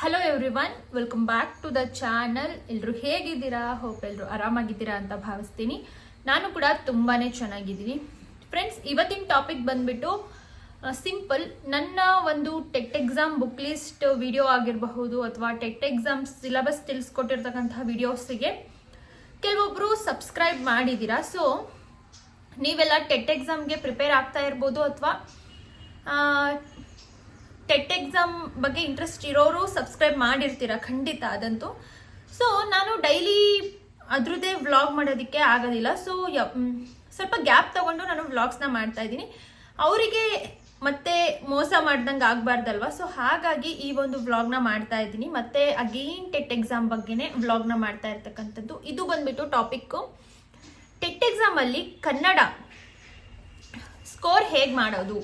Hello everyone welcome back to the channel ಎಲ್ಲರೂ ಹೇಗಿದ್ದೀರಾ? Hope ಎಲ್ಲರೂ ಆರಾಮಾಗಿದ್ದೀರಾ ಅಂತ ಭಾವಿಸ್ತೀನಿ. ನಾನು ಕೂಡ ತುಂಬಾನೇ ಚೆನ್ನಾಗಿದ್ದೀನಿ. ಫ್ರೆಂಡ್ಸ್ ಇವತ್ತಿನ ಟಾಪಿಕ್ ಬಂದ್ಬಿಟ್ಟು ಸಿಂಪಲ್ ನನ್ನ ಒಂದು TET exam book list video ಆಗಿರಬಹುದು ಅಥವಾ ಟೆಟ್ ಎಕ್ಸಾಮ್ ಸಿಲೆಬಸ್ ತಿಳಿಸ್ಕೊಟ್ಟಿರ್ತಕ್ಕಂತಹ ವಿಡಿಯೋಸಿಗೆ ಕೆಲವೊಬ್ರು ಸಬ್ಸ್ಕ್ರೈಬ್ ಮಾಡಿದ್ದೀರಾ? ಸೊ ನೀವೆಲ್ಲ ಟೆಟ್ ಎಕ್ಸಾಮ್ಗೆ ಪ್ರಿಪೇರ್ ಆಗ್ತಾ ಇರ್ಬೋದು ಅಥವಾ ಟೆಟ್ ಎಕ್ಸಾಮ್ ಬಗ್ಗೆ ಇಂಟ್ರೆಸ್ಟ್ ಇರೋರು ಸಬ್ಸ್ಕ್ರೈಬ್ ಮಾಡಿರ್ತೀರ? ಖಂಡಿತ ಅದಂತೂ. ಸೊ ನಾನು ಡೈಲಿ ಅದ್ರದ್ದೇ ವ್ಲಾಗ್ ಮಾಡೋದಕ್ಕೆ ಆಗೋದಿಲ್ಲ. ಸೊ ಸ್ವಲ್ಪ ಗ್ಯಾಪ್ ತಗೊಂಡು ನಾನು ವ್ಲಾಗ್ಸ್ನ ಮಾಡ್ತಾ ಇದ್ದೀನಿ. ಅವರಿಗೆ ಮತ್ತೆ ಮೋಸ ಮಾಡ್ದಂಗೆ ಆಗಬಾರ್ದಲ್ವಾ? ಸೊ ಹಾಗಾಗಿ ಈ ಒಂದು ವ್ಲಾಗ್ನ ಮಾಡ್ತಾ ಇದ್ದೀನಿ. ಮತ್ತೆ ಅಗೇನ್ ಟೆಟ್ ಎಕ್ಸಾಮ್ ಬಗ್ಗೆನೇ ವ್ಲಾಗ್ನ ಮಾಡ್ತಾ ಇರ್ತಕ್ಕಂಥದ್ದು. ಇದು ಬಂದ್ಬಿಟ್ಟು ಟಾಪಿಕ್ಕು ಟೆಟ್ ಎಕ್ಸಾಮಲ್ಲಿ ಕನ್ನಡ ಸ್ಕೋರ್ ಹೇಗೆ ಮಾಡೋದು?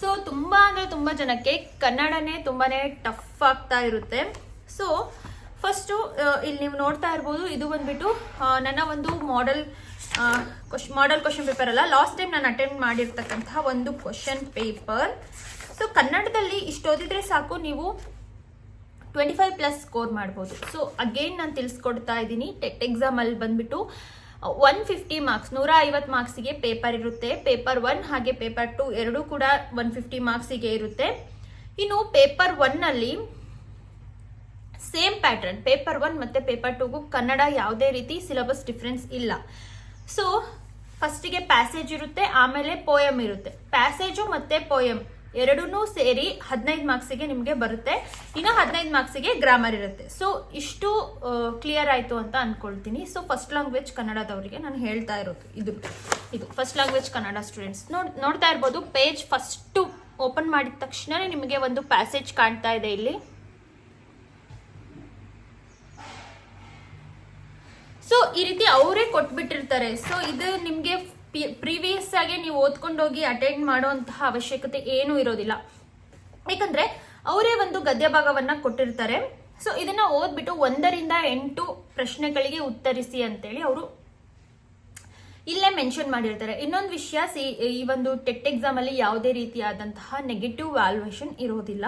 ಸೊ ತುಂಬ ಅಂದರೆ ತುಂಬ ಜನಕ್ಕೆ ಕನ್ನಡನೇ ತುಂಬಾ ಟಫ್ ಆಗ್ತಾ ಇರುತ್ತೆ. ಸೊ ಫಸ್ಟು ಇಲ್ಲಿ ನೀವು ನೋಡ್ತಾ ಇರ್ಬೋದು, ಇದು ಬಂದ್ಬಿಟ್ಟು ನನ್ನ ಒಂದು ಮಾಡೆಲ್ ಕ್ವಶ್ ಮಾಡೆಲ್ ಕ್ವಶನ್ ಪೇಪರ್ ಅಲ್ಲ. ಲಾಸ್ಟ್ ಟೈಮ್ ನಾನು ಅಟೆಂಡ್ ಮಾಡಿರ್ತಕ್ಕಂತಹ ಒಂದು ಕ್ವಶನ್ ಪೇಪರ್ ಸೊ ಕನ್ನಡದಲ್ಲಿ ಇಷ್ಟು ಓದಿದ್ರೆ ಸಾಕು, ನೀವು ಟ್ವೆಂಟಿ ಫೈವ್ ಪ್ಲಸ್ ಸ್ಕೋರ್ ಮಾಡ್ಬೋದು. ಸೊ ಅಗೇನ್ ನಾನು ತಿಳಿಸ್ಕೊಡ್ತಾ ಇದ್ದೀನಿ. ಟೆಟ್ ಎಕ್ಸಾಮಲ್ಲಿ ಬಂದ್ಬಿಟ್ಟು ಒನ್ ಫಿಫ್ಟಿ ಮಾರ್ಕ್ಸ್ ನೂರ ಐವತ್ತು ಮಾರ್ಕ್ಸಿಗೆ ಪೇಪರ್ ಇರುತ್ತೆ. ಪೇಪರ್ ಒನ್ ಹಾಗೆ ಪೇಪರ್ ಟು ಎರಡೂ ಕೂಡ ಒನ್ ಫಿಫ್ಟಿ ಮಾರ್ಕ್ಸಿಗೆ ಇರುತ್ತೆ. ಇನ್ನು ಪೇಪರ್ ಒನ್ನಲ್ಲಿ ಸೇಮ್ ಪ್ಯಾಟರ್ನ್ ಪೇಪರ್ ಒನ್ ಮತ್ತೆ ಪೇಪರ್ ಟೂಗೂ ಕನ್ನಡ ಯಾವುದೇ ರೀತಿ ಸಿಲೆಬಸ್ ಡಿಫ್ರೆನ್ಸ್ ಇಲ್ಲ. ಸೊ ಫಸ್ಟಿಗೆ ಪ್ಯಾಸೇಜ್ ಇರುತ್ತೆ, ಆಮೇಲೆ ಪೋಯಮ್ ಇರುತ್ತೆ. ಪ್ಯಾಸೇಜು ಮತ್ತೆ ಪೋಯಮ್ ಎರಡೂ ಸೇರಿ ಹದಿನೈದು ಮಾರ್ಕ್ಸಿಗೆ ನಿಮಗೆ ಬರುತ್ತೆ. ಇನ್ನು ಹದಿನೈದು ಮಾರ್ಕ್ಸಿಗೆ ಗ್ರಾಮರ್ ಇರುತ್ತೆ. ಸೊ ಇಷ್ಟು ಕ್ಲಿಯರ್ ಆಯಿತು ಅಂತ ಅಂದ್ಕೊಳ್ತೀನಿ ಸೊ ಫಸ್ಟ್ ಲ್ಯಾಂಗ್ವೇಜ್ ಕನ್ನಡದವರಿಗೆ ನಾನು ಹೇಳ್ತಾ ಇರೋದು. ಇದು ಇದು ಫಸ್ಟ್ ಲ್ಯಾಂಗ್ವೇಜ್ ಕನ್ನಡ ಸ್ಟೂಡೆಂಟ್ಸ್ ನೋಡ್, ನೋಡ್ತಾ ಇರ್ಬೋದು ಪೇಜ್ ಫಸ್ಟು ಓಪನ್ ಮಾಡಿದ ತಕ್ಷಣವೇ ನಿಮಗೆ ಒಂದು ಪ್ಯಾಸೇಜ್ ಕಾಣ್ತಾ ಇದೆ ಇಲ್ಲಿ. ಸೊ ಈ ರೀತಿ ಅವರೇ ಕೊಟ್ಬಿಟ್ಟಿರ್ತಾರೆ. ಸೊ ಇದು ನಿಮಗೆ ಪ್ರೀವಿಯಸ್ ಆಗಿ ನೀವು ಓದ್ಕೊಂಡೋಗಿ ಅಟೆಂಡ್ ಮಾಡುವಂತಹ ಅವಶ್ಯಕತೆ ಏನೂ ಇರೋದಿಲ್ಲ. ಯಾಕಂದ್ರೆ ಅವರೇ ಒಂದು ಗದ್ಯ ಭಾಗವನ್ನ ಕೊಟ್ಟಿರ್ತಾರೆ. ಸೊ ಇದನ್ನ ಓದ್ಬಿಟ್ಟು ಒಂದರಿಂದ ಎಂಟು ಪ್ರಶ್ನೆಗಳಿಗೆ ಉತ್ತರಿಸಿ ಅಂತೇಳಿ ಅವರು ಇಲ್ಲೇ ಮೆನ್ಷನ್ ಮಾಡಿರ್ತಾರೆ. ಇನ್ನೊಂದು ವಿಷಯ ಸಿ ಈ ಒಂದು ಟೆಟ್ ಎಕ್ಸಾಮ್ ಅಲ್ಲಿ ಯಾವುದೇ ರೀತಿಯಾದಂತಹ ನೆಗೆಟಿವ್ ವ್ಯಾಲ್ಯೂಯೇಷನ್ ಇರೋದಿಲ್ಲ.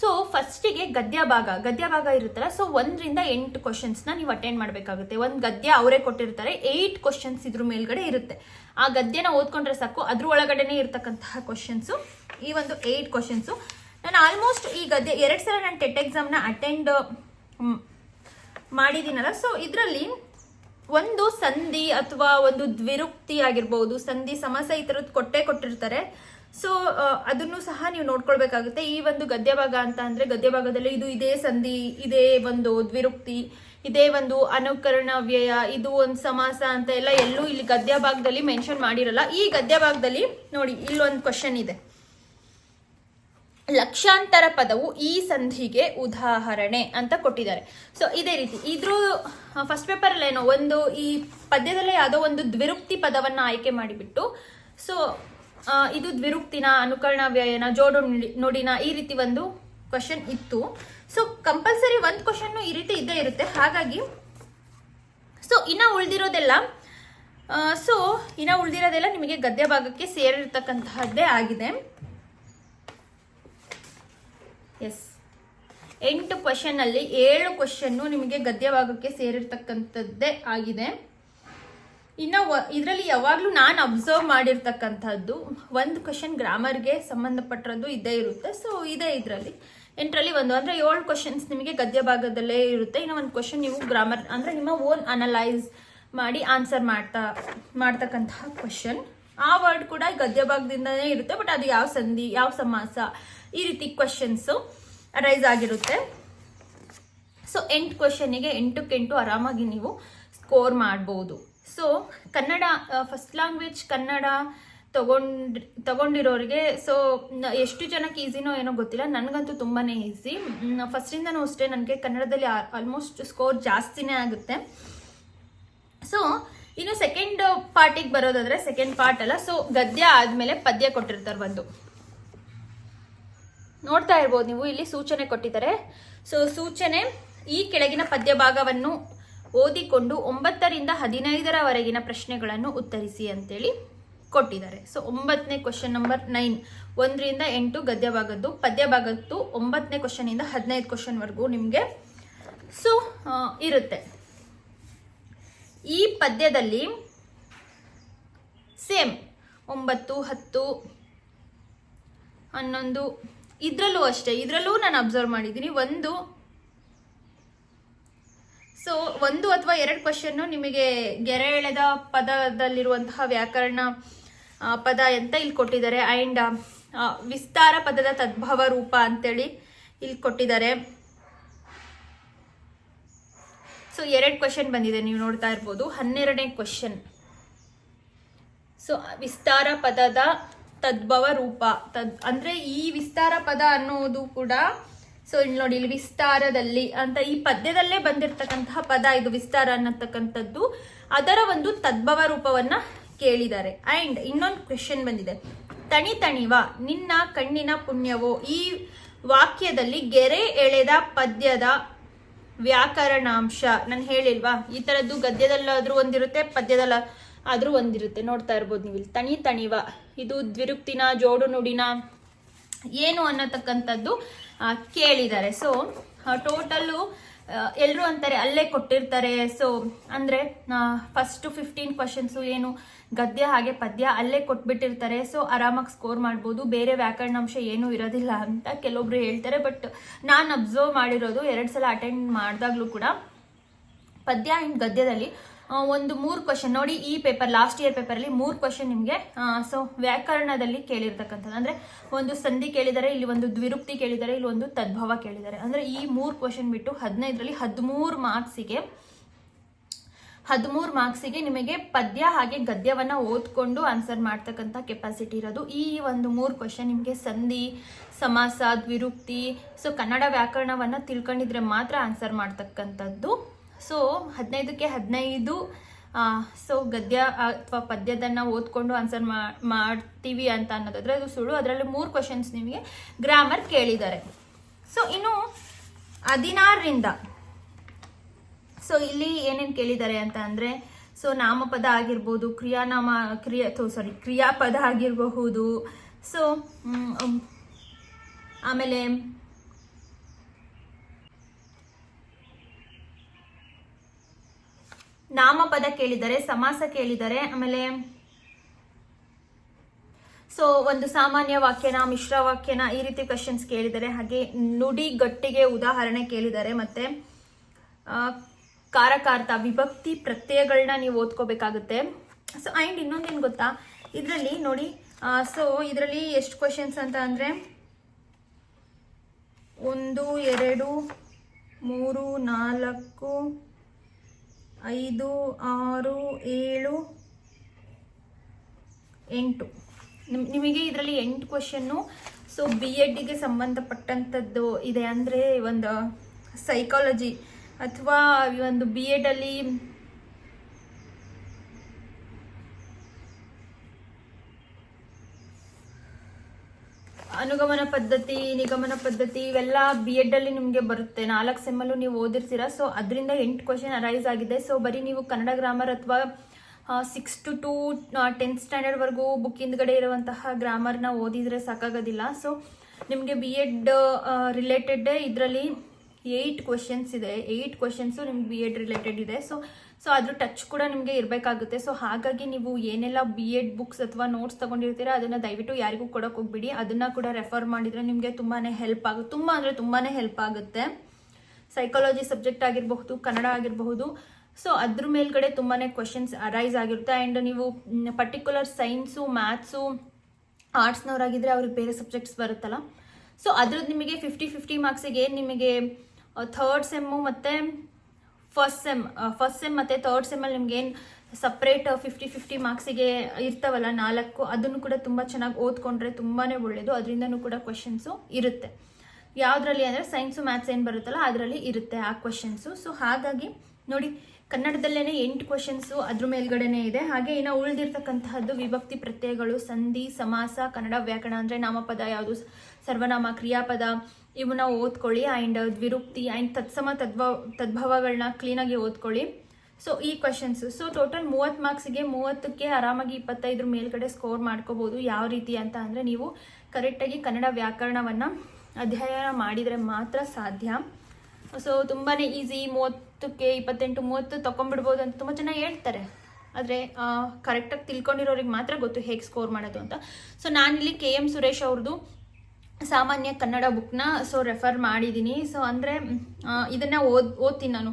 ಸೊ ಫಸ್ಟಿಗೆ ಗದ್ಯ ಭಾಗ. ಗದ್ಯ ಭಾಗ ಇರುತ್ತಲ್ಲ ಸೊ ಒಂದರಿಂದ ಎಂಟು ಕ್ವಶನ್ಸ್ನ ನೀವು ಅಟೆಂಡ್ ಮಾಡಬೇಕಾಗುತ್ತೆ. ಒಂದು ಗದ್ಯ ಅವರೇ ಕೊಟ್ಟಿರ್ತಾರೆ ಏಯ್ಟ್ ಕ್ವಶನ್ಸ್ ಇದ್ರ ಮೇಲ್ಗಡೆ ಇರುತ್ತೆ. ಆ ಗದ್ಯನ ಓದ್ಕೊಂಡ್ರೆ ಸಾಕು, ಅದ್ರ ಒಳಗಡೆನೇ ಇರತಕ್ಕಂತಹ ಕ್ವಶನ್ಸು ಈ ಒಂದು ಏಯ್ಟ್ ಕ್ವಶನ್ಸು ನಾನು ಆಲ್ಮೋಸ್ಟ್ ಈ ಗದ್ಯ, ಎರಡು ಸಲ ನಾನು ಟೆಟ್ ಎಕ್ಸಾಮ್ನ ಅಟೆಂಡ್ ಮಾಡಿದ್ದೀನಲ್ಲ ಸೊ ಇದರಲ್ಲಿ ಒಂದು ಸಂಧಿ ಅಥವಾ ಒಂದು ದ್ವಿರುಕ್ತಿ ಆಗಿರ್ಬೋದು, ಸಂಧಿ ಸಮಾಸ ಈ ಥರದ್ದು ಕೊಟ್ಟೆ ಕೊಟ್ಟಿರ್ತಾರೆ. ಸೊ ಅದನ್ನು ಸಹ ನೀವು ನೋಡ್ಕೊಳ್ಬೇಕಾಗುತ್ತೆ. ಈ ಒಂದು ಗದ್ಯ ಭಾಗ ಅಂತ ಅಂದ್ರೆ ಗದ್ಯ ಭಾಗದಲ್ಲಿ ಇದು ಇದೇ ಸಂಧಿ, ಇದೇ ಒಂದು ದ್ವಿರುಕ್ತಿ, ಇದೇ ಒಂದು ಅನುಕರಣ ವ್ಯಯ ಇದು ಒಂದು ಸಮಾಸ ಅಂತ ಎಲ್ಲ ಎಲ್ಲೂ ಇಲ್ಲಿ ಗದ್ಯ ಭಾಗದಲ್ಲಿ ಮೆನ್ಷನ್ ಮಾಡಿರಲ್ಲ. ಈ ಗದ್ಯ ಭಾಗದಲ್ಲಿ ನೋಡಿ ಇಲ್ಲೊಂದು ಕ್ವಶನ್ ಇದೆ. ಲಕ್ಷಾಂತರ ಪದವು ಈ ಸಂಧಿಗೆ ಉದಾಹರಣೆ ಅಂತ ಕೊಟ್ಟಿದ್ದಾರೆ. ಸೊ ಇದೇ ರೀತಿ. ಇದ್ರ ಫಸ್ಟ್ ಪೇಪರ್ ಏನೋ ಒಂದು ಈ ಪದ್ಯದಲ್ಲೇ ಯಾವುದೋ ಒಂದು ದ್ವಿರುಕ್ತಿ ಪದವನ್ನ ಆಯ್ಕೆ ಮಾಡಿಬಿಟ್ಟು ಸೊ ಇದು ದ್ವಿರುಕ್ತಿನ ಅನುಕರಣ ವ್ಯಯನ ಜೋಡು ನುಡಿ- ನುಡಿನ ಈ ರೀತಿ ಒಂದು ಕ್ವಶನ್ ಇತ್ತು. ಸೊ ಕಂಪಲ್ಸರಿ ಒಂದು ಕ್ವಶನ್ ಈ ರೀತಿ ಇದ್ದೇ ಇರುತ್ತೆ. ಹಾಗಾಗಿ ಸೊ ಇನ್ನ ಉಳಿದಿರೋದೆಲ್ಲ ಸೊ ಇನ್ನ ಉಳಿದಿರೋದೆಲ್ಲ ನಿಮಗೆ ಗದ್ಯ ಭಾಗಕ್ಕೆ ಸೇರಿರ್ತಕ್ಕಂತಹದ್ದೇ ಆಗಿದೆ. ಎಸ್ ಎಂಟು ಕ್ವಶನ್ ಅಲ್ಲಿ ಏಳು ಕ್ವಶನ್ನು ನಿಮಗೆ ಗದ್ಯ ಭಾಗಕ್ಕೆ ಸೇರಿರ್ತಕ್ಕಂಥದ್ದೇ ಆಗಿದೆ. ಇನ್ನು ಇದರಲ್ಲಿ ಯಾವಾಗಲೂ ನಾನು ಅಬ್ಸರ್ವ್ ಮಾಡಿರ್ತಕ್ಕಂಥದ್ದು ಒಂದು ಕ್ವಶನ್ ಗ್ರಾಮರ್ಗೆ ಸಂಬಂಧಪಟ್ಟದ್ದು ಇದೇ ಇರುತ್ತೆ. ಸೊ ಇದೇ ಇದರಲ್ಲಿ. ಎಂಟರಲ್ಲಿ ಒಂದು, ಅಂದರೆ ಏಳು ಕ್ವಶನ್ಸ್ ನಿಮಗೆ ಗದ್ಯ ಭಾಗದಲ್ಲೇ ಇರುತ್ತೆ. ಇನ್ನು ಒಂದು ಕ್ವಶನ್ ನೀವು ಗ್ರಾಮರ್ ಅಂದರೆ ನಿಮ್ಮ ಓನ್ ಅನಲೈಸ್ ಮಾಡಿ ಆನ್ಸರ್ ಮಾಡ್ತಾ, ಮಾಡ್ತಕ್ಕಂತಹ ಕ್ವಶನ್ ಆ ವರ್ಡ್ ಕೂಡ ಗದ್ಯ ಭಾಗದಿಂದನೇ ಇರುತ್ತೆ ಬಟ್ ಅದು ಯಾವ ಸಂಧಿ, ಯಾವ ಸಮಾಸ, ಈ ರೀತಿ ಕ್ವಶನ್ಸು ರೈಸ್ ಆಗಿರುತ್ತೆ. ಸೊ ಎಂಟು ಕ್ವಶನಿಗೆ ಎಂಟಕ್ಕೆ ಎಂಟು ಆರಾಮಾಗಿ ನೀವು ಸ್ಕೋರ್ ಮಾಡ್ಬೋದು. So Kannada first language Kannada ತಗೊಂಡ್, ತಗೊಂಡಿರೋರಿಗೆ ಸೊ ಎಷ್ಟು ಜನಕ್ಕೆ ಈಸಿನೋ ಏನೋ ಗೊತ್ತಿಲ್ಲ. ನನಗಂತೂ ತುಂಬಾ ಈಸಿ ಫಸ್ಟಿಂದನೂ ಅಷ್ಟೇ ನನಗೆ ಕನ್ನಡದಲ್ಲಿ ಆಲ್ಮೋಸ್ಟ್ ಸ್ಕೋರ್ ಜಾಸ್ತಿನೇ ಆಗುತ್ತೆ. ಸೊ ಇನ್ನು ಸೆಕೆಂಡ್ ಪಾರ್ಟಿಗೆ ಬರೋದಾದ್ರೆ ಸೆಕೆಂಡ್ ಪಾರ್ಟ್ ಅಲ್ಲ. ಸೊ ಗದ್ಯ ಆದಮೇಲೆ ಪದ್ಯ ಕೊಟ್ಟಿರ್ತಾರೆ ಒಂದು ನೋಡ್ತಾ ಇರ್ಬೋದು ನೀವು, ಇಲ್ಲಿ ಸೂಚನೆ ಕೊಟ್ಟಿದ್ದಾರೆ. ಸೊ ಸೂಚನೆ ಈ ಕೆಳಗಿನ ಪದ್ಯ ಭಾಗವನ್ನು ಓದಿಕೊಂಡು ಒಂಬತ್ತರಿಂದ ಹದಿನೈದರವರೆಗಿನ ಪ್ರಶ್ನೆಗಳನ್ನು ಉತ್ತರಿಸಿ ಅಂತೇಳಿ ಕೊಟ್ಟಿದ್ದಾರೆ. ಸೊ ಒಂಬತ್ತನೇ ಕ್ವಶನ್ ನಂಬರ್ ನೈನ್ ಒಂದರಿಂದ ಎಂಟು ಗದ್ಯ ಭಾಗದ್ದು ಪದ್ಯ ಭಾಗದ್ದು ಒಂಬತ್ತನೇ ಕ್ವಶನಿಂದ ಹದಿನೈದು ಕ್ವಶನ್ವರೆಗೂ ನಿಮಗೆ ಸೊ ಇರುತ್ತೆ. ಈ ಪದ್ಯದಲ್ಲಿ ಸೇಮ್ ಒಂಬತ್ತು, ಹತ್ತು, ಹನ್ನೊಂದು, ಇದರಲ್ಲೂ ಅಷ್ಟೇ. ಇದರಲ್ಲೂ ನಾನು ಅಬ್ಸರ್ವ್ ಮಾಡಿದ್ದೀನಿ. ಒಂದು ಸೊ ಒಂದು ಅಥವಾ ಎರಡು ಕ್ವಶನ್ನು ನಿಮಗೆ ಗೆರೆ ಎಳೆದ ಪದದಲ್ಲಿರುವಂತಹ ವ್ಯಾಕರಣ ಪದ ಅಂತ ಇಲ್ಲಿ ಕೊಟ್ಟಿದ್ದಾರೆ? ಆ್ಯಂಡ್ ವಿಸ್ತಾರ ಪದದ ತದ್ಭವ ರೂಪ ಅಂತೇಳಿ ಇಲ್ಲಿ ಕೊಟ್ಟಿದ್ದಾರೆ. ಸೊ ಎರಡು ಕ್ವಶನ್ ಬಂದಿದೆ, ನೀವು ನೋಡ್ತಾ ಇರ್ಬೋದು. ಹನ್ನೆರಡನೇ ಕ್ವಶನ್ ಸೊ ವಿಸ್ತಾರ ಪದದ ತದ್ಭವ ರೂಪ. ತದ್, ಅಂದ್ರೆ ಈ ವಿಸ್ತಾರ ಪದ ಅನ್ನೋದು ಕೂಡ ಸೊ ಇಲ್ಲಿ ನೋಡಿ, ಇಲ್ಲಿ ವಿಸ್ತಾರದಲ್ಲಿ ಅಂತ ಈ ಪದ್ಯದಲ್ಲೇ ಬಂದಿರತಕ್ಕಂತಹ ಪದ, ಇದು ವಿಸ್ತಾರ ಅನ್ನತಕ್ಕಂಥದ್ದು. ಅದರ ಒಂದು ತದ್ಭವ ರೂಪವನ್ನ ಕೇಳಿದ್ದಾರೆ. ಅಂಡ್ ಇನ್ನೊಂದು ಕ್ವೆಶನ್ ಬಂದಿದೆ. ತಣಿ ತಣಿವ, ನಿನ್ನ ಕಣ್ಣಿನ ಪುಣ್ಯವೋ? ಈ ವಾಕ್ಯದಲ್ಲಿ ಗೆರೆ ಎಳೆದ ಪದ್ಯದ ವ್ಯಾಕರಣಾಂಶ. ನಾನು ಹೇಳಿಲ್ವಾ? ಈ ಥರದ್ದು ಗದ್ಯದಲ್ಲಾದ್ರೂ ಒಂದಿರುತ್ತೆ, ಪದ್ಯದಲ್ಲ ಆದ್ರೂ ಒಂದಿರುತ್ತೆ. ನೋಡ್ತಾ ಇರ್ಬೋದು ನೀವು ಇಲ್ಲಿ. ತಣಿ ತಣಿವ, ಇದು ದ್ವಿರುಕ್ತಿನ ಜೋಡು ನುಡಿನ ಏನು ಅನ್ನತಕ್ಕಂಥದ್ದು? ಕೇಳಿದ್ದಾರೆ. ಸೊ ಟೋಟಲ್ಲು ಎಲ್ಲರೂ ಅಂತಾರೆ ಅಲ್ಲೇ ಕೊಟ್ಟಿರ್ತಾರೆ. ಸೊ ಅಂದರೆ ಫಸ್ಟ್ ಫಿಫ್ಟೀನ್ ಕ್ವಶನ್ಸು ಏನು, ಗದ್ಯ ಹಾಗೆ ಪದ್ಯ ಅಲ್ಲೇ ಕೊಟ್ಬಿಟ್ಟಿರ್ತಾರೆ. ಸೊ ಆರಾಮಾಗಿ ಸ್ಕೋರ್ ಮಾಡ್ಬೋದು. ಬೇರೆ ವ್ಯಾಕರಣಾಂಶ ಏನೂ ಇರೋದಿಲ್ಲ ಅಂತ ಕೆಲವೊಬ್ರು ಹೇಳ್ತಾರೆ. ಬಟ್ ನಾನು ಅಬ್ಸರ್ವ್ ಮಾಡಿರೋದು ಎರಡು ಸಲ ಅಟೆಂಡ್ ಮಾಡಿದಾಗ್ಲೂ ಕೂಡ, ಪದ್ಯ ಆ್ಯಂಡ್ ಗದ್ಯದಲ್ಲಿ ಒಂದು ಮೂರು ಕ್ವಶನ್ ನೋಡಿ, ಈ ಪೇಪರ್ ಲಾಸ್ಟ್ ಇಯರ್ ಪೇಪರಲ್ಲಿ ಮೂರು ಕ್ವಶನ್ ನಿಮಗೆ ಸೊ ವ್ಯಾಕರಣದಲ್ಲಿ ಕೇಳಿರ್ತಕ್ಕಂಥದ್ದು. ಅಂದರೆ, ಒಂದು ಸಂಧಿ ಕೇಳಿದ್ದಾರೆ ಇಲ್ಲಿ ಒಂದು ದ್ವಿರುಕ್ತಿ ಕೇಳಿದ್ದಾರೆ ಇಲ್ಲಿ ಒಂದು ತದ್ಭವ ಕೇಳಿದ್ದಾರೆ ಅಂದರೆ, ಈ ಮೂರು ಕ್ವಶನ್ ಬಿಟ್ಟು ಹದಿನೈದರಲ್ಲಿ ಹದಿಮೂರು ಮಾರ್ಕ್ಸಿಗೆ ಹದಿಮೂರು ಮಾರ್ಕ್ಸಿಗೆ ನಿಮಗೆ ಪದ್ಯ ಹಾಗೆ ಗದ್ಯವನ್ನ ಓದ್ಕೊಂಡು ಆನ್ಸರ್ ಮಾಡ್ತಕ್ಕಂಥ ಕೆಪಾಸಿಟಿ ಇರೋದು. ಈ ಒಂದು ಮೂರು ಕ್ವಶನ್ ನಿಮಗೆ ಸಂಧಿ, ಸಮಾಸ, ದ್ವಿರುಕ್ತಿ ಸೊ ಕನ್ನಡ ವ್ಯಾಕರಣವನ್ನ ತಿಳ್ಕೊಂಡಿದ್ರೆ ಮಾತ್ರ ಆನ್ಸರ್ ಮಾಡ್ತಕ್ಕಂಥದ್ದು. ಸೊ ಹದಿನೈದಕ್ಕೆ ಹದಿನೈದು ಸೊ ಗದ್ಯ ಅಥವಾ ಪದ್ಯದನ್ನ ಓದ್ಕೊಂಡು ಆನ್ಸರ್ ಮಾಡ್ತೀವಿ ಅಂತ ಅನ್ನೋದಾದ್ರೆ ಅದು ಸುಳ್ಳು. ಅದರಲ್ಲಿ ಮೂರು ಕ್ವಶನ್ಸ್ ನಿಮಗೆ ಗ್ರಾಮರ್ ಕೇಳಿದ್ದಾರೆ. ಸೊ ಇನ್ನು ಹದಿನಾರರಿಂದ ಸೊ ಇಲ್ಲಿ ಏನೇನು ಕೇಳಿದ್ದಾರೆ ಅಂತ ಅಂದರೆ ಸೊ ನಾಮಪದ ಆಗಿರ್ಬೋದು, ಕ್ರಿಯಾನಾಮ, ಕ್ರಿಯಾ ಸಾರಿ ಕ್ರಿಯಾಪದ ಆಗಿರಬಹುದು. ಸೊ ಆಮೇಲೆ ನಾಮಪದ ಕೇಳಿದರೆ, ಸಮಾಸ ಕೇಳಿದರೆ, ಆಮೇಲೆ ಸೊ ಒಂದು ಸಾಮಾನ್ಯ ವಾಕ್ಯನ, ಮಿಶ್ರ ವಾಕ್ಯನ ಈ ರೀತಿ ಕ್ವಶನ್ಸ್ ಕೇಳಿದ್ದಾರೆ ಹಾಗೆ ನುಡಿ ಗಟ್ಟಿಗೆ ಉದಾಹರಣೆ ಕೇಳಿದ್ದಾರೆ ಮತ್ತೆ ಕಾರಕಾರ್ಥ, ವಿಭಕ್ತಿ ಪ್ರತ್ಯಯಗಳನ್ನ ನೀವು ಓದ್ಕೋಬೇಕಾಗುತ್ತೆ. ಸೊ ಆ್ಯಂಡ್ ಇನ್ನೊಂದೇನು ಗೊತ್ತಾ? ಇದರಲ್ಲಿ ನೋಡಿ ಸೊ ಇದರಲ್ಲಿ ಎಷ್ಟು ಕ್ವಶನ್ಸ್ ಅಂತ ಅಂದರೆ, ಒಂದು, ಎರಡು, ಮೂರು, ನಾಲ್ಕು ಐದು, ಆರು, ಏಳು, ಎಂಟು. ನಿಮ್, ನಿಮಗೆ ಇದರಲ್ಲಿ ಎಂಟು ಕ್ವಶನ್ನು ಸೊ ಬಿ ಎಡ್ಗೆ ಸಂಬಂಧಪಟ್ಟಂಥದ್ದು ಇದೆ ಅಂದರೆ ಒಂದು ಸೈಕಾಲಜಿ ಅಥವಾ ಈ ಒಂದು ಬಿ ಎಡಲ್ಲಿ ಅನುಗಮನ ಪದ್ಧತಿ, ನಿಗಮನ ಪದ್ಧತಿ ಇವೆಲ್ಲ ಬಿ ಎಡ್ ಅಲ್ಲಿ ನಿಮಗೆ ಬರುತ್ತೆ. ನಾಲ್ಕು ಸೆಮ್ಮಲ್ಲೂ ನೀವು ಓದಿರ್ತೀರಾ. ಸೊ ಅದರಿಂದ ಎಂಟು ಕ್ವಶನ್ ಅರೈಸ್ ಆಗಿದೆ. ಸೊ ಬರೀ ನೀವು ಕನ್ನಡ ಗ್ರಾಮರ್ ಅಥವಾ ಸಿಕ್ಸ್ ಟು ಟು ಟೆಂತ್ ಸ್ಟ್ಯಾಂಡರ್ಡ್ವರೆಗೂ ಬುಕ್ ಹಿಂದ್ಗಡೆ ಇರುವಂತಹ ಗ್ರಾಮರ್ನ ಓದಿದ್ರೆ ಸಾಕಾಗೋದಿಲ್ಲ. ಸೊ ನಿಮಗೆ ಬಿ ಎಡ್ ರಿಲೇಟೆಡ್ ಇದರಲ್ಲಿ ಏಯ್ಟ್ ಕ್ವಶನ್ಸ್ ಇದೆ. ಏಯ್ಟ್ ಕ್ವಶನ್ಸು ನಿಮ್ಗೆ ಬಿ ಎಡ್ ರಿಲೇಟೆಡ್ ಇದೆ. ಸೊ ಸೊ ಅದ್ರ ಟಚ್ ಕೂಡ ನಿಮಗೆ ಇರಬೇಕಾಗುತ್ತೆ. ಸೊ ಹಾಗಾಗಿ ನೀವು ಏನೆಲ್ಲ ಬಿ ಎಡ್ ಬುಕ್ಸ್ ಅಥವಾ ನೋಟ್ಸ್ ತಗೊಂಡಿರ್ತೀರಾ, ಅದನ್ನು ದಯವಿಟ್ಟು ಯಾರಿಗೂ ಕೊಡೋಕೆ ಹೋಗ್ಬಿಡಿ. ಅದನ್ನು ಕೂಡ ರೆಫರ್ ಮಾಡಿದರೆ ನಿಮಗೆ ತುಂಬಾ ಹೆಲ್ಪ್ ಆಗುತ್ತೆ. ತುಂಬ ಅಂದರೆ ತುಂಬಾ ಹೆಲ್ಪ್ ಆಗುತ್ತೆ. ಸೈಕಾಲಜಿ ಸಬ್ಜೆಕ್ಟ್ ಆಗಿರಬಹುದು, ಕನ್ನಡ ಆಗಿರಬಹುದು. ಸೊ ಅದ್ರ ಮೇಲ್ಗಡೆ ತುಂಬಾ ಕ್ವಶನ್ಸ್ ಅರೈಸ್ ಆಗಿರುತ್ತೆ. ಆ್ಯಂಡ್ ನೀವು ಪರ್ಟಿಕ್ಯುಲರ್ ಸೈನ್ಸು ಮ್ಯಾಥ್ಸು ಆರ್ಟ್ಸ್ನವರಾಗಿದ್ದರೆ ಅವ್ರಿಗೆ ಬೇರೆ ಸಬ್ಜೆಕ್ಟ್ಸ್ ಬರುತ್ತಲ್ಲ. ಸೊ ಅದ್ರದ್ದು ನಿಮಗೆ ಫಿಫ್ಟಿ ಫಿಫ್ಟಿ ಮಾರ್ಕ್ಸಿಗೆ ನಿಮಗೆ ಥರ್ಡ್ ಸೆಮ್ಮು ಮತ್ತು ಫಸ್ಟ್ ಸೆಮ್ ಫಸ್ಟ್ ಸೆಮ್ ಮತ್ತು ಥರ್ಡ್ ಸೆಮ್ಮಲ್ಲಿ ನಿಮ್ಗೆ ಏನು ಸಪ್ರೇಟ್ ಫಿಫ್ಟಿ ಫಿಫ್ಟಿ ಮಾರ್ಕ್ಸಿಗೆ ಇರ್ತಾವಲ್ಲ ನಾಲ್ಕು, ಅದನ್ನು ಕೂಡ ತುಂಬ ಚೆನ್ನಾಗಿ ಓದ್ಕೊಂಡ್ರೆ ತುಂಬಾ ಒಳ್ಳೆಯದು ಅದರಿಂದನೂ ಕೂಡ ಕ್ವಶನ್ಸು ಇರುತ್ತೆ. ಯಾವುದ್ರಲ್ಲಿ ಅಂದರೆ ಸೈನ್ಸು ಮ್ಯಾಥ್ಸ್ ಏನು ಬರುತ್ತಲ್ಲ ಅದರಲ್ಲಿ ಇರುತ್ತೆ ಆ ಕ್ವಶನ್ಸು ಸೊ ಹಾಗಾಗಿ ನೋಡಿ ಕನ್ನಡದಲ್ಲೇ ಎಂಟು ಕ್ವಶನ್ಸು ಅದ್ರ ಮೇಲ್ಗಡೆನೇ ಇದೆ. ಹಾಗೆ ಇನ್ನು ಉಳಿದಿರ್ತಕ್ಕಂತಹದ್ದು ವಿಭಕ್ತಿ ಪ್ರತ್ಯಯಗಳು, ಸಂಧಿ, ಸಮಾಸ, ಕನ್ನಡ ವ್ಯಾಕರಣ ಅಂದರೆ ನಾಮಪದ ಯಾವುದು, ಸರ್ವನಾಮ, ಕ್ರಿಯಾಪದ ಇವನ್ನ ಓದ್ಕೊಳ್ಳಿ ಆ್ಯಂಡ್ ದ್ವಿರುಕ್ತಿ ಆ್ಯಂಡ್ ತತ್ಸಮ ತದ್ಭವ ತದ್ಭವಗಳನ್ನ ಕ್ಲೀನಾಗಿ ಓದ್ಕೊಳ್ಳಿ. ಸೊ ಈ ಕ್ವಶನ್ಸ್ ಸೊ ಟೋಟಲ್ ಮೂವತ್ತು ಮಾರ್ಕ್ಸಿಗೆ ಮೂವತ್ತಕ್ಕೆ ಆರಾಮಾಗಿ ಇಪ್ಪತ್ತೈದರ ಮೇಲ್ಗಡೆ ಸ್ಕೋರ್ ಮಾಡ್ಕೋಬೋದು ಯಾವ ರೀತಿ ಅಂತ ಅಂದರೆ ನೀವು ಕರೆಕ್ಟಾಗಿ ಕನ್ನಡ ವ್ಯಾಕರಣವನ್ನು ಅಧ್ಯಯನ ಮಾಡಿದರೆ ಮಾತ್ರ ಸಾಧ್ಯ. ಸೊ ತುಂಬಾ ಈಸಿ ಮೂವತ್ತಕ್ಕೆ ಇಪ್ಪತ್ತೆಂಟು, ಮೂವತ್ತು ತೊಗೊಂಡ್ಬಿಡ್ಬೋದು ಅಂತ ತುಂಬ ಜನ ಹೇಳ್ತಾರೆ. ಆದರೆ ಕರೆಕ್ಟಾಗಿ ತಿಳ್ಕೊಂಡಿರೋರಿಗೆ ಮಾತ್ರ ಗೊತ್ತು ಹೇಗೆ ಸ್ಕೋರ್ ಮಾಡೋದು ಅಂತ. ಸೊ ನಾನಿಲ್ಲಿ ಕೆ ಎಂ ಸುರೇಶ್ ಅವ್ರದ್ದು ಸಾಮಾನ್ಯ ಕನ್ನಡ ಬುಕ್ನ ಸೊ ರೆಫರ್ ಮಾಡಿದ್ದೀನಿ. ಸೊ ಅಂದರೆ ಇದನ್ನು ಓದ್, ಓದ್ತೀನಿ ನಾನು.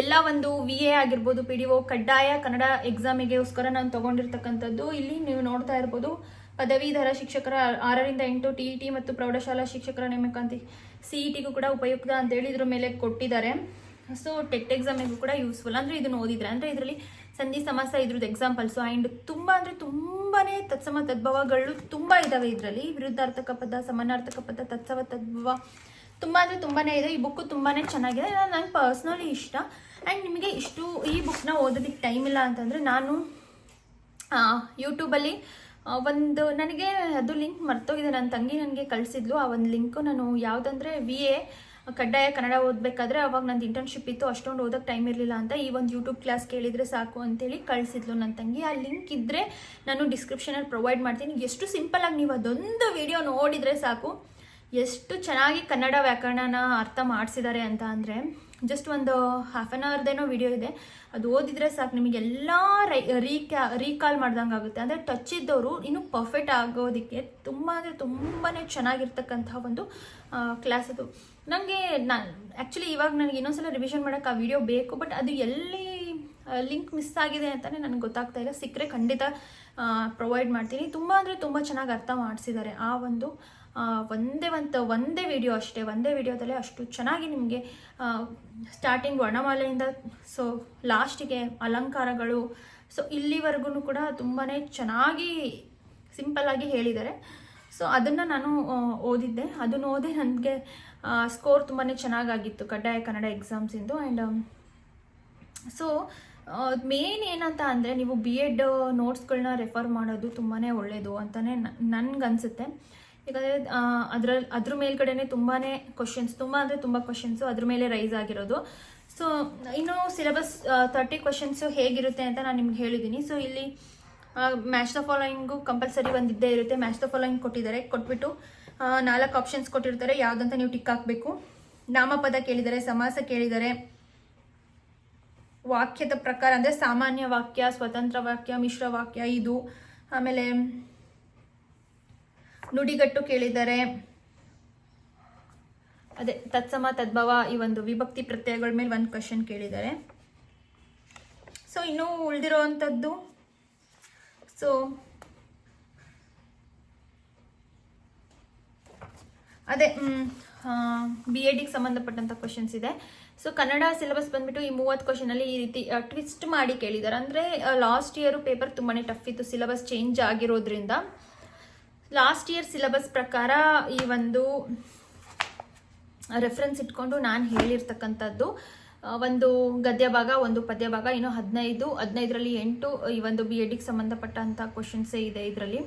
ಎಲ್ಲ ಒಂದು ವಿ ಎ ಆಗಿರ್ಬೋದು ಪಿ ಡಿ ಒ ಕಡ್ಡಾಯ ಕನ್ನಡ ಎಕ್ಸಾಮಿಗೆಗೋಸ್ಕರ ನಾನು ತೊಗೊಂಡಿರ್ತಕ್ಕಂಥದ್ದು. ಇಲ್ಲಿ ನೀವು ನೋಡ್ತಾ ಇರ್ಬೋದು, ಪದವೀಧರ ಶಿಕ್ಷಕರ ಆರರಿಂದ ಎಂಟು ಟಿ ಇ ಟಿ ಮತ್ತು ಪ್ರೌಢಶಾಲಾ ಶಿಕ್ಷಕರ ನೇಮಕಾತಿ ಸಿ ಇ ಟಿಗೂ ಕೂಡ ಉಪಯುಕ್ತ ಅಂತೇಳಿ ಇದ್ರ ಮೇಲೆ ಕೊಟ್ಟಿದ್ದಾರೆ. ಸೊ ಟೆಟ್ ಎಕ್ಸಾಮಿಗೂ ಕೂಡ ಯೂಸ್ಫುಲ್ ಅಂದರೆ ಇದನ್ನು ಓದಿದ್ರೆ, ಅಂದರೆ ಇದರಲ್ಲಿ ಸಂಧಿ ಸಮಾಸ ಇದ್ರದ್ದು ಎಕ್ಸಾಂಪಲ್ಸು ಆ್ಯಂಡ್ ತುಂಬ ಅಂದರೆ ತುಂಬಾ ತತ್ಸಮ ತದ್ಭವಗಳು ತುಂಬ ಇದ್ದಾವೆ ಇದರಲ್ಲಿ. ವಿರುದ್ಧಾರ್ಥಕ ಪದ, ಸಮಾನಾರ್ಥಕ ಪದ, ತತ್ಸವ ತದ್ಭವ. ತುಂಬ ಅಂದರೆ ತುಂಬಾ ಇದೆ. ಈ ಬುಕ್ಕು ತುಂಬಾ ಚೆನ್ನಾಗಿದೆ. ನಂಗೆ ಪರ್ಸ್ನಲಿ ಇಷ್ಟ. ಆ್ಯಂಡ್ ನಿಮಗೆ ಇಷ್ಟು ಈ ಬುಕ್ನ ಓದೋದಕ್ಕೆ ಟೈಮ್ ಇಲ್ಲ ಅಂತಂದರೆ ನಾನು ಯೂಟ್ಯೂಬಲ್ಲಿ ಒಂದು ನನಗೆ ಅದು ಲಿಂಕ್ ಮರ್ತೋಗಿದೆ. ನನ್ನ ತಂಗಿ ನನಗೆ ಕಳಿಸಿದ್ಲು. ಆ ಒಂದು ಲಿಂಕು ನಾನು ಯಾವುದಂದ್ರೆ ವಿ ಎ ಕಡ್ಡಾಯ ಕನ್ನಡ ಓದಬೇಕಾದ್ರೆ ಅವಾಗ ನಂದು ಇಂಟರ್ನ್ಶಿಪ್ ಇತ್ತು, ಅಷ್ಟೊಂದು ಓದೋಕ್ಕೆ ಟೈಮ್ ಇರಲಿಲ್ಲ ಅಂತ ಈ ಒಂದು ಯೂಟ್ಯೂಬ್ ಕ್ಲಾಸ್ ಕೇಳಿದರೆ ಸಾಕು ಅಂತೇಳಿ ಕಳಿಸಿದ್ಲು ನನ್ನ ತಂಗಿ. ಆ ಲಿಂಕ್ ಇದ್ದರೆ ನಾನು ಡಿಸ್ಕ್ರಿಪ್ಷನಲ್ಲಿ ಪ್ರೊವೈಡ್ ಮಾಡ್ತೀನಿ. ಎಷ್ಟು ಸಿಂಪಲಾಗಿ ನೀವು ಅದೊಂದು ವಿಡಿಯೋ ನೋಡಿದರೆ ಸಾಕು. ಎಷ್ಟು ಚೆನ್ನಾಗಿ ಕನ್ನಡ ವ್ಯಾಕರಣನ ಅರ್ಥ ಮಾಡಿಸಿದ್ದಾರೆ ಅಂತ ಅಂದರೆ ಜಸ್ಟ್ ಒಂದು ಹಾಫ್ ಆನ್ ಅವರ್ದೇನೋ ವಿಡಿಯೋ ಇದೆ. ಅದು ಓದಿದ್ರೆ ಸಾಕು ನಿಮಗೆಲ್ಲ ರೈ ರೀಕ್ಯಾ ರೀಕಾಲ್ ಮಾಡ್ದಂಗೆ ಆಗುತ್ತೆ. ಅಂದರೆ ಟಚ್ ಇದ್ದವರು ಇನ್ನೂ ಪರ್ಫೆಕ್ಟ್ ಆಗೋದಕ್ಕೆ ತುಂಬ ಅಂದರೆ ತುಂಬಾ ಚೆನ್ನಾಗಿರ್ತಕ್ಕಂತಹ ಒಂದು ಕ್ಲಾಸ್ ಅದು. ನನಗೆ ನಾನು ಆ್ಯಕ್ಚುಲಿ ಇವಾಗ ನನಗೆ ಇನ್ನೊಂದ್ಸಲ ರಿವಿಷನ್ ಮಾಡೋಕ್ಕೆ ಆ ವಿಡಿಯೋ ಬೇಕು ಬಟ್ ಅದು ಎಲ್ಲಿ ಲಿಂಕ್ ಮಿಸ್ ಆಗಿದೆ ಅಂತಲೇ ನನಗೆ ಗೊತ್ತಾಗ್ತಾ ಇಲ್ಲ. ಸಿಕ್ಕರೆ ಖಂಡಿತ ಪ್ರೊವೈಡ್ ಮಾಡ್ತೀನಿ. ತುಂಬ ಅಂದರೆ ತುಂಬ ಚೆನ್ನಾಗಿ ಅರ್ಥ ಮಾಡಿಸಿದ್ದಾರೆ ಆ ಒಂದು ಒಂದೇ ಒಂದು ಒಂದೇ ವಿಡಿಯೋ ಅಷ್ಟೇ, ಒಂದೇ ವಿಡಿಯೋದಲ್ಲೇ ಅಷ್ಟು ಚೆನ್ನಾಗಿ ನಿಮಗೆ ಸ್ಟಾರ್ಟಿಂಗ್ ವರ್ಣಮಾಲೆಯಿಂದ ಸೊ ಲಾಸ್ಟಿಗೆ ಅಲಂಕಾರಗಳು ಸೊ ಇಲ್ಲಿವರೆಗೂ ಕೂಡ ತುಂಬಾ ಚೆನ್ನಾಗಿ ಸಿಂಪಲ್ಲಾಗಿ ಹೇಳಿದ್ದಾರೆ. ಸೊ ಅದನ್ನು ನಾನು ಓದಿದ್ದೆ. ಅದನ್ನು ಓದಿ ನನಗೆ ಸ್ಕೋರ್ ತುಂಬಾ ಚೆನ್ನಾಗಾಗಿತ್ತು, ಕಡ್ಡಾಯ ಕನ್ನಡ ಎಕ್ಸಾಮ್ಸಿಂದು ಆ್ಯಂಡ್ ಸೊ ಮೇನ್ ಏನಂತ ಅಂದರೆ ನೀವು ಬಿ ಎಡ್ ನೋಟ್ಸ್ಗಳನ್ನ ರೆಫರ್ ಮಾಡೋದು ತುಂಬಾ ಒಳ್ಳೆಯದು ಅಂತಲೇ ನನಗನ್ಸುತ್ತೆ. ಯಾಕಂದರೆ ಅದರ ಅದ್ರ ಮೇಲ್ಗಡೆನೆ ತುಂಬಾ ಕ್ವಶನ್ಸ್ ತುಂಬ ಅಂದರೆ ತುಂಬ ಕ್ವಶನ್ಸು ಅದ್ರ ಮೇಲೆ ರೈಸ್ ಆಗಿರೋದು. ಸೊ ಇನ್ನು ಸಿಲೆಬಸ್ ತರ್ಟಿ ಕ್ವಶನ್ಸು ಹೇಗಿರುತ್ತೆ ಅಂತ ನಾನು ನಿಮ್ಗೆ ಹೇಳಿದ್ದೀನಿ ಸೊ ಇಲ್ಲಿ ಮ್ಯಾಚ್ ದ ಫಾಲೋಯಿಂಗು ಕಂಪಲ್ಸರಿ ಬಂದಿದ್ದೇ ಇರುತ್ತೆ. ಮ್ಯಾಚ್ ದ ಫಾಲೋಯಿಂಗ್ ಕೊಟ್ಟಿದ್ದಾರೆ, ಕೊಟ್ಬಿಟ್ಟು ನಾಲ್ಕು ಆಪ್ಷನ್ಸ್ ಕೊಟ್ಟಿರ್ತಾರೆ. ಯಾವುದಂತ ನೀವು ಟಿಕ್ ಹಾಕಬೇಕು. ನಾಮಪದ ಕೇಳಿದ್ದಾರೆ ಸಮಾಸ ಕೇಳಿದ್ದಾರೆ ವಾಕ್ಯದ ಪ್ರಕಾರ ಅಂದರೆ ಸಾಮಾನ್ಯ ವಾಕ್ಯ, ಸ್ವತಂತ್ರ ವಾಕ್ಯ, ಮಿಶ್ರ ವಾಕ್ಯ, ಇದು, ಆಮೇಲೆ ನುಡಿಗಟ್ಟು ಕೇಳಿದ್ದಾರೆ ಅದೇ, ತತ್ಸಮ ತದ್ಭವ ಈ ಒಂದು ವಿಭಕ್ತಿ ಪ್ರತ್ಯಯಗಳ ಮೇಲೆ ಒಂದು ಕ್ವಶನ್ ಕೇಳಿದ್ದಾರೆ ಸೊ ಇನ್ನೂ ಉಳಿದಿರೋವಂಥದ್ದು? ಸೊ ಅದೇ ಬಿ ಎಡಿಗೆ ಸಂಬಂಧಪಟ್ಟಂಥ ಕ್ವಶನ್ಸ್ ಇದೆ. ಸೊ ಕನ್ನಡ ಸಿಲೆಬಸ್ ಬಂದ್ಬಿಟ್ಟು ಈ ಮೂವತ್ತು ಕ್ವಶನಲ್ಲಿ ಈ ರೀತಿ ಟ್ವಿಸ್ಟ್ ಮಾಡಿ ಕೇಳಿದ್ದಾರೆ ಅಂದರೆ ಲಾಸ್ಟ್ ಇಯರು ಪೇಪರ್ ತುಂಬಾ ಟಫ್ ಇತ್ತು ಸಿಲೆಬಸ್ ಚೇಂಜ್ ಆಗಿರೋದ್ರಿಂದ. ಲಾಸ್ಟ್ ಇಯರ್ ಸಿಲೆಬಸ್ ಪ್ರಕಾರ ಈ ಒಂದು ರೆಫರೆನ್ಸ್ ಇಟ್ಕೊಂಡು ನಾನು ಹೇಳಿರ್ತಕ್ಕಂಥದ್ದು ಒಂದು ಗದ್ಯ ಭಾಗ ಒಂದು ಪದ್ಯ ಭಾಗ ಇನ್ನು ಹದಿನೈದು, ಹದಿನೈದರಲ್ಲಿ ಎಂಟು, ಈ ಒಂದು ಬಿ ಎಡಿಗೆ ಸಂಬಂಧಪಟ್ಟಂಥ ಕ್ವಶನ್ಸೇ ಇದೆ ಇದರಲ್ಲಿ.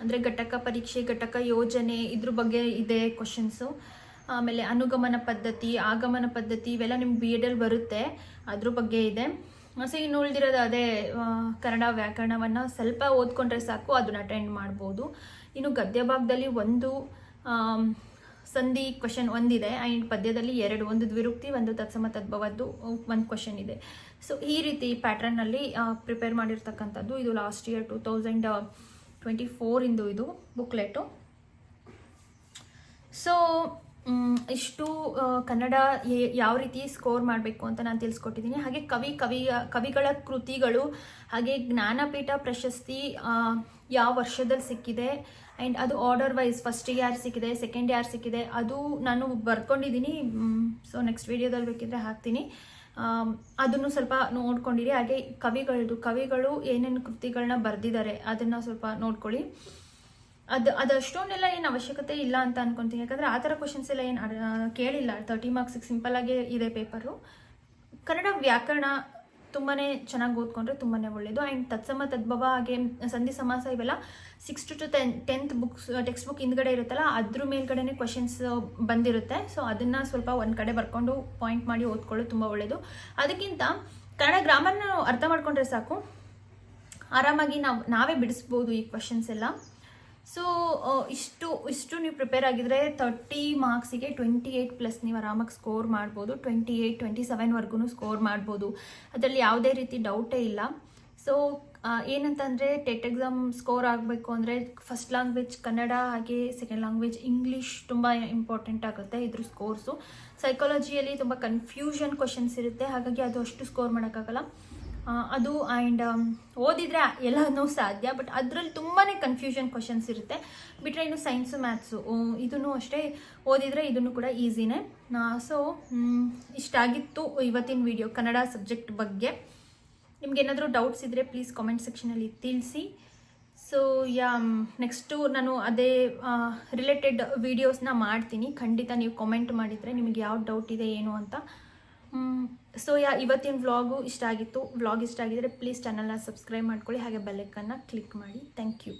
ಅಂದರೆ ಘಟಕ ಪರೀಕ್ಷೆ, ಘಟಕ ಯೋಜನೆ ಇದ್ರ ಬಗ್ಗೆ ಇದೆ ಕ್ವಶನ್ಸು ಆಮೇಲೆ ಅನುಗಮನ ಪದ್ಧತಿ, ಆಗಮನ ಪದ್ಧತಿ ಇವೆಲ್ಲ ನಿಮ್ಗೆ ಬಿ ಎಡಲ್ಲಿ ಬರುತ್ತೆ, ಅದ್ರ ಬಗ್ಗೆ ಇದೆ. ಸೊ ಇನ್ನು ಉಳಿದಿರೋದು ಅದೇ ಕನ್ನಡ ವ್ಯಾಕರಣವನ್ನು ಸ್ವಲ್ಪ ಓದ್ಕೊಂಡ್ರೆ ಸಾಕು, ಅದನ್ನ ಅಟೆಂಡ್ ಮಾಡ್ಬೋದು. ಇನ್ನು ಗದ್ಯ ಭಾಗದಲ್ಲಿ ಒಂದು ಸಂಧಿ ಕ್ವಶನ್ ಒಂದಿದೆ. ಆ್ಯಂಡ್ ಪದ್ಯದಲ್ಲಿ ಎರಡು, ಒಂದು ದ್ವಿರುಕ್ತಿ, ಒಂದು ತತ್ಸಮ ತದ್ಭವದ್ದು ಒಂದು ಕ್ವಶನ್ ಇದೆ. ಸೊ ಈ ರೀತಿ ಪ್ಯಾಟ್ರನ್ನಲ್ಲಿ ಪ್ರಿಪೇರ್ ಮಾಡಿರ್ತಕ್ಕಂಥದ್ದು ಇದು last year two thousand twenty ಫೋರಿಂದು ಇದು ಬುಕ್ಲೆಟು ಸೊ ಇಷ್ಟು ಕನ್ನಡ ಯಾವ ರೀತಿ ಸ್ಕೋರ್ ಮಾಡಬೇಕು ಅಂತ ನಾನು ತಿಳಿಸ್ಕೊಟ್ಟಿದ್ದೀನಿ ಹಾಗೆ ಕವಿ ಕವಿ, ಕವಿಗಳ ಕೃತಿಗಳು, ಹಾಗೆ ಜ್ಞಾನಪೀಠ ಪ್ರಶಸ್ತಿ ಯಾವ ವರ್ಷದಲ್ಲಿ ಸಿಕ್ಕಿದೆ ಆ್ಯಂಡ್ ಅದು ಆರ್ಡರ್ ವೈಸ್ ಫಸ್ಟಿಗೆ ಯಾರು ಸಿಕ್ಕಿದೆ ಸೆಕೆಂಡ್ ಯಾರು ಸಿಕ್ಕಿದೆ, ಅದು ನಾನು ಬರ್ಕೊಂಡಿದ್ದೀನಿ ಸೊ ನೆಕ್ಸ್ಟ್ ವೀಡಿಯೋದಲ್ಲಿ ಬೇಕಿದ್ರೆ ಹಾಕ್ತೀನಿ. ಅದನ್ನು ಸ್ವಲ್ಪ ನೋಡ್ಕೊಂಡಿರಿ. ಹಾಗೆ ಕವಿಗಳದು, ಕವಿಗಳು ಏನೇನು ಕೃತಿಗಳನ್ನ ಬರೆದಿದ್ದಾರೆ ಅದನ್ನು ಸ್ವಲ್ಪ ನೋಡ್ಕೊಳ್ಳಿ. ಅದು ಅದು ಅಷ್ಟೊಂದೆಲ್ಲ ಏನು ಅವಶ್ಯಕತೆ ಇಲ್ಲ ಅಂತ ಅನ್ಕೊಂತೀನಿ. ಯಾಕಂದರೆ ಆ ಥರ ಕ್ವಶನ್ಸ್ ಎಲ್ಲ ಏನು ಕೇಳಿಲ್ಲ. ತರ್ಟಿ ಮಾರ್ಕ್ಸಿಗೆ ಸಿಂಪಲ್ಲಾಗೇ ಇದೆ ಪೇಪರು ಕನ್ನಡ ವ್ಯಾಕರಣ ತುಂಬಾ ಚೆನ್ನಾಗಿ ಓದ್ಕೊಂಡ್ರೆ ತುಂಬಾ ಒಳ್ಳೆಯದು ಆ್ಯಂಡ್ ತತ್ಸಮ ತದ್ಭವ ಹಾಗೆ ಸಂಧಿ ಸಮಾಸ ಇವೆಲ್ಲ six to ten tenth books text book ಹಿಂದ್ಗಡೆ ಇರುತ್ತಲ್ಲ, ಅದ್ರ ಮೇಲ್ಗಡೆನೆ ಕ್ವಶನ್ಸ್ ಬಂದಿರುತ್ತೆ. ಸೊ ಅದನ್ನು ಸ್ವಲ್ಪ ಒಂದು ಕಡೆ ಬರ್ಕೊಂಡು ಪಾಯಿಂಟ್ ಮಾಡಿ ಓದ್ಕೊಳ್ಳೋದು ತುಂಬ ಒಳ್ಳೆಯದು ಅದಕ್ಕಿಂತ ಕನ್ನಡ ಗ್ರಾಮರ್ನ ಅರ್ಥ ಮಾಡ್ಕೊಂಡ್ರೆ ಸಾಕು. ಆರಾಮಾಗಿ ನಾವು, ನಾವೇ ಬಿಡಿಸ್ಬೋದು ಈ ಕ್ವಶನ್ಸ್ ಎಲ್ಲ. ಸೊ ಇಷ್ಟು ಇಷ್ಟು ನೀವು ಪ್ರಿಪೇರ್ ಆಗಿದ್ರೆ ತರ್ಟಿ ಮಾರ್ಕ್ಸಿಗೆ ಟ್ವೆಂಟಿ ಏಯ್ಟ್ ಪ್ಲಸ್ ನೀವು ಆರಾಮಾಗಿ ಸ್ಕೋರ್ ಮಾಡ್ಬೋದು. ಟ್ವೆಂಟಿ ಏಯ್ಟ್ ಟ್ವೆಂಟಿ ಸೆವೆನ್ವರೆಗೂ ಸ್ಕೋರ್ ಮಾಡ್ಬೋದು. ಅದರಲ್ಲಿ ಯಾವುದೇ ರೀತಿ ಡೌಟೇ ಇಲ್ಲ. ಸೊ ಏನಂತಂದರೆ ಟೆಟ್ ಎಕ್ಸಾಮ್ ಸ್ಕೋರ್ ಆಗಬೇಕು ಅಂದರೆ ಫಸ್ಟ್ ಲ್ಯಾಂಗ್ವೇಜ್ ಕನ್ನಡ ಹಾಗೆ ಸೆಕೆಂಡ್ ಲ್ಯಾಂಗ್ವೇಜ್ ಇಂಗ್ಲೀಷ್ ತುಂಬ ಇಂಪಾರ್ಟೆಂಟ್ ಆಗುತ್ತೆ ಇದ್ರ ಸ್ಕೋರ್ಸು ಸೈಕಾಲಜಿಯಲ್ಲಿ ತುಂಬ ಕನ್ಫ್ಯೂಷನ್ ಕ್ವಶನ್ಸ್ ಇರುತ್ತೆ. ಹಾಗಾಗಿ ಅದು ಅಷ್ಟು ಸ್ಕೋರ್ ಮಾಡೋಕ್ಕಾಗಲ್ಲ. ಅದು ಆ್ಯಂಡ್ ಓದಿದರೆ ಎಲ್ಲನೂ ಸಾಧ್ಯ ಬಟ್ ಅದರಲ್ಲಿ ತುಂಬಾ ಕನ್ಫ್ಯೂಷನ್ ಕ್ವಶನ್ಸ್ ಇರುತ್ತೆ. ಬಿಟ್ಟರೆ ಇನ್ನು ಸೈನ್ಸು ಮ್ಯಾಥ್ಸು ಇದನ್ನು ಅಷ್ಟೇ ಓದಿದರೆ ಇದನ್ನು ಕೂಡ ಈಸಿನೇ ಸೊ ಇಷ್ಟಾಗಿತ್ತು ಇವತ್ತಿನ ವಿಡಿಯೋ ಕನ್ನಡ ಸಬ್ಜೆಕ್ಟ್ ಬಗ್ಗೆ. ನಿಮ್ಗೆ ಏನಾದರೂ ಡೌಟ್ಸ್ ಇದ್ದರೆ ಪ್ಲೀಸ್ ಕಾಮೆಂಟ್ ಸೆಕ್ಷನಲ್ಲಿ ತಿಳಿಸಿ. ಸೊ ಯಾ ನೆಕ್ಸ್ಟು ನಾನು ಅದೇ ರಿಲೇಟೆಡ್ ವೀಡಿಯೋಸ್ನ ಮಾಡ್ತೀನಿ. ಖಂಡಿತ ನೀವು ಕಾಮೆಂಟ್ ಮಾಡಿದರೆ ನಿಮಗೆ ಯಾವ ಡೌಟ್ ಇದೆ, ಏನು ಅಂತ. ಸೊ ಯಾ ಇವತ್ತಿನ ವ್ಲಾಗು ಇಷ್ಟ ಆಗಿತ್ತು ವ್ಲಾಗ್ ಇಷ್ಟ ಆಗಿದ್ದರೆ ಪ್ಲೀಸ್ ಚಾನಲ್ನ ಸಬ್ಸ್ಕ್ರೈಬ್ ಮಾಡ್ಕೊಳ್ಳಿ. ಹಾಗೆ ಬೆಲ್ಲೈಕನ್ನ ಕ್ಲಿಕ್ ಮಾಡಿ. Thank you